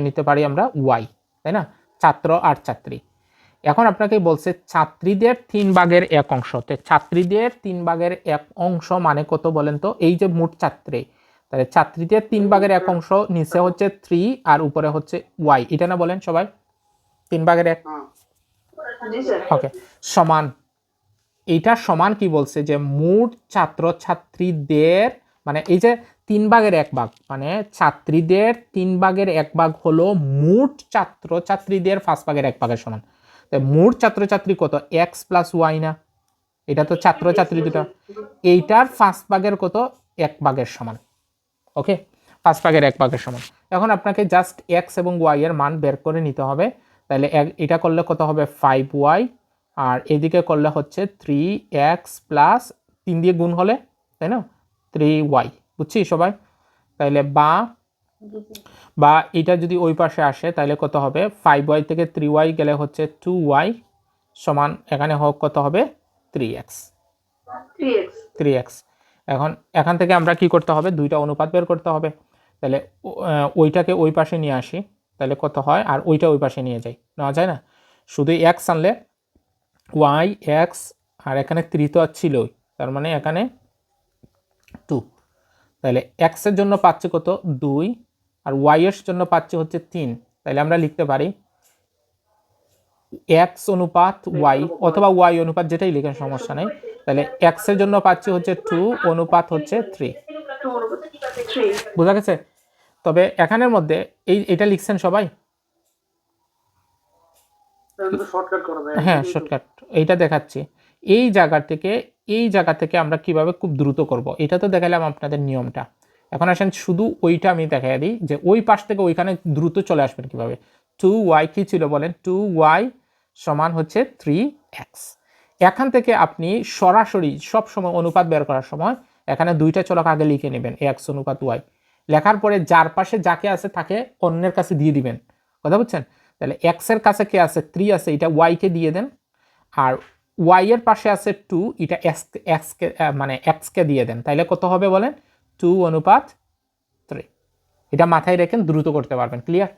নিতে পারি আমরা ওয়াই তাই না? ছাত্র আর ছাত্রী। এখন আপনাকে বলছে ছাত্রীদের তিন ভাগের এক অংশ। তো ছাত্রীদের তিন ভাগের এক অংশ মানে কত বলেন তো? এই যে মোট ছাত্রী। তাহলে ছাত্রীদের তিন ভাগের এক অংশ নিচে হচ্ছে থ্রি আর উপরে হচ্ছে ওয়াই এটা না বলেন সবাই? তিন ভাগের এক? ওকে সমান। এইটা সমান কি বলছে? যে মোট ছাত্র ছাত্রীদের মানে এই যে তিন ভাগের এক ভাগ। মানে ছাত্রীদের তিন ভাগের এক ভাগ হলো মোট ছাত্র, ছাত্রীদের পাঁচ ভাগের এক ভাগের সমান। তো মোট ছাত্রছাত্রী কত? এক্স প্লাস ওয়াই না? এটা তো ছাত্র ছাত্রী দুটো। এইটার পাঁচ ভাগের কত? এক ভাগের সমান। ওকে? পাঁচ ভাগের এক ভাগের সমান। এখন আপনাকে জাস্ট এক্স এবং ওয়াই এর মান বের করে নিতে হবে। তাহলে এটা করলে কত হবে? ফাইভ ওয়াই আর এদিকে করলে হচ্ছে থ্রি এক্স প্লাস তিন দিয়ে গুণ হলে, তাই না? থ্রি ওয়াই বুঝছি সবাই? তাইলে বা বা এটা যদি ওই পাশে আসে তাহলে কত হবে? ফাইভ ওয়াই থেকে থ্রি ওয়াই গেলে হচ্ছে টু ওয়াই সমান এখানে হোক কত হবে? থ্রি এক্স থ্রি এক্স এখন এখান থেকে আমরা কি করতে হবে? দুইটা অনুপাত বের করতে হবে। তাহলে ওইটাকে ওই পাশে নিয়ে আসি তাহলে কত হয়? আর ওইটা ওই পাশে নিয়ে যাই। নেওয়া যায় না? শুধু এক্স আনলে ওয়াই এক্স আর এখানে থ্রি তো ছিলই। তার মানে এখানে টু তাহলে এক্সের জন্য পাচ্ছি কত? দুই। আর ওয়াই এর জন্য পাচ্ছি হচ্ছে তিন। তাহলে আমরা লিখতে পারি এক্স অনুপাত ওয়াই অথবা ওয়াই অনুপাত যেটাই লিখেন সমস্যা নেই। তাহলে এক্সের জন্য পাচ্ছি হচ্ছে টু অনুপাত হচ্ছে থ্রি বোঝা গেছে? তবে এখানের মধ্যে এই এটা লিখছেন সবাই? হ্যাঁ শর্টকাট এইটা দেখাচ্ছি। এই জায়গা থেকে এই জায়গা থেকে আমরা কীভাবে খুব দ্রুত করব? এটা তো দেখালাম আপনাদের নিয়মটা। এখন আসেন, শুধু ওইটা আমি দেখাই দিই যে ওই পাশ থেকে ওইখানে দ্রুত চলে আসবেন কীভাবে? টু ওয়াই কী ছিল বলেন? টু ওয়াই সমান হচ্ছে থ্রি এক্স এখান থেকে আপনি সরাসরি সব সময় অনুপাত বের করার সময় এখানে দুইটা চলক আগে লিখে নেবেন এক্স অনুপাত ওয়াই লেখার পরে যার পাশে যাকে আছে তাকে অন্যের কাছে দিয়ে দিবেন। কথা বুঝছেন? তাহলে এক্সের কাছে কে আছে? থ্রি আছে, এটা ওয়াইকে দিয়ে দেন। আর ওয়াই এর পাশে আছে টু এটা এক্স এক্সকে মানে এক্সকে দিয়ে দেন। তাইলে কত হবে বলেন? টু অনুপাত থ্রি এটা মাথায় রেখেন দ্রুত করতে পারবেন ক্লিয়ার